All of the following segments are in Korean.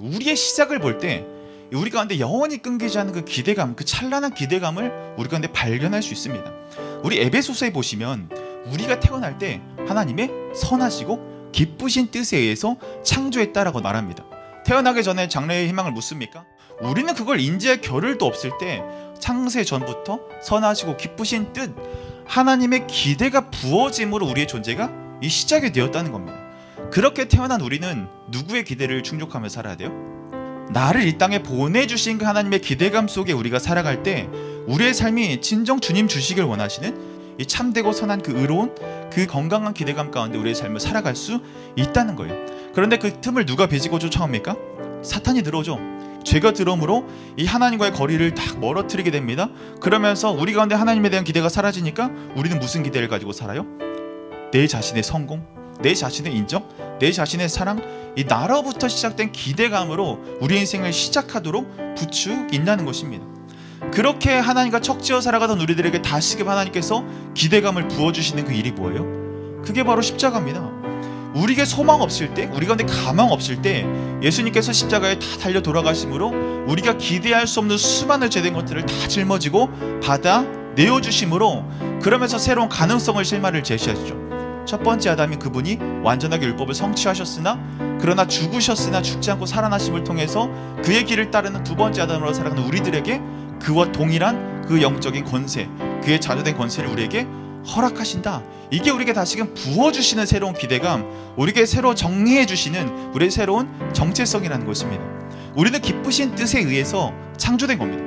우리의 시작을 볼 때 우리 가운데 영원히 끊기지 않는 그 기대감, 그 찬란한 기대감을 우리 가운데 발견할 수 있습니다. 우리 에베소서에 보시면 우리가 태어날 때 하나님의 선하시고 기쁘신 뜻에 의해서 창조했다라고 말합니다. 태어나기 전에 장래의 희망을 묻습니까? 우리는 그걸 인지할 겨를도 없을 때 창세 전부터 선하시고 기쁘신 뜻 하나님의 기대가 부어짐으로 우리의 존재가 이 시작이 되었다는 겁니다. 그렇게 태어난 우리는 누구의 기대를 충족하며 살아야 돼요? 나를 이 땅에 보내주신 그 하나님의 기대감 속에 우리가 살아갈 때 우리의 삶이 진정 주님 주시길 원하시는 이 참되고 선한 그 의로운 그 건강한 기대감 가운데 우리의 삶을 살아갈 수 있다는 거예요. 그런데 그 틈을 누가 베지고 쫓아옵니까? 사탄이 들어오죠. 죄가 들어오므로 이 하나님과의 거리를 딱 멀어뜨리게 됩니다. 그러면서 우리 가운데 하나님에 대한 기대가 사라지니까 우리는 무슨 기대를 가지고 살아요? 내 자신의 성공, 내 자신의 인정, 내 자신의 사랑, 이 나로부터 시작된 기대감으로 우리 인생을 시작하도록 부추긴다는 것입니다. 그렇게 하나님과 척지어 살아가던 우리들에게 다시금 하나님께서 기대감을 부어주시는 그 일이 뭐예요? 그게 바로 십자가입니다. 우리에게 소망 없을 때, 우리 가운데 가망 없을 때 예수님께서 십자가에 다 달려 돌아가심으로 우리가 기대할 수 없는 수많은 죄된 것들을 다 짊어지고 받아 내어주심으로 그러면서 새로운 가능성을 실마를 제시하시죠. 첫 번째 아담이 그분이 완전하게 율법을 성취하셨으나 그러나 죽으셨으나 죽지 않고 살아나심을 통해서 그의 길을 따르는 두 번째 아담으로 살아가는 우리들에게 그와 동일한 그 영적인 권세, 그의 자주된 권세를 우리에게 허락하신다. 이게 우리에게 다시금 부어주시는 새로운 기대감, 우리에게 새로 정리해주시는 우리의 새로운 정체성이라는 것입니다. 우리는 기쁘신 뜻에 의해서 창조된 겁니다.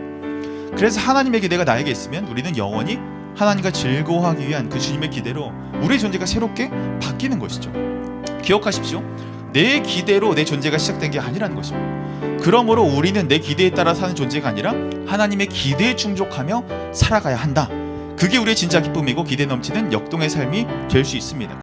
그래서 하나님의 기대가 나에게 있으면 우리는 영원히 하나님과 즐거워하기 위한 그 주님의 기대로 우리의 존재가 새롭게 바뀌는 것이죠. 기억하십시오. 내 기대로 내 존재가 시작된 게 아니라는 것입니다. 그러므로 우리는 내 기대에 따라 사는 존재가 아니라 하나님의 기대에 충족하며 살아가야 한다. 그게 우리의 진짜 기쁨이고 기대 넘치는 역동의 삶이 될 수 있습니다.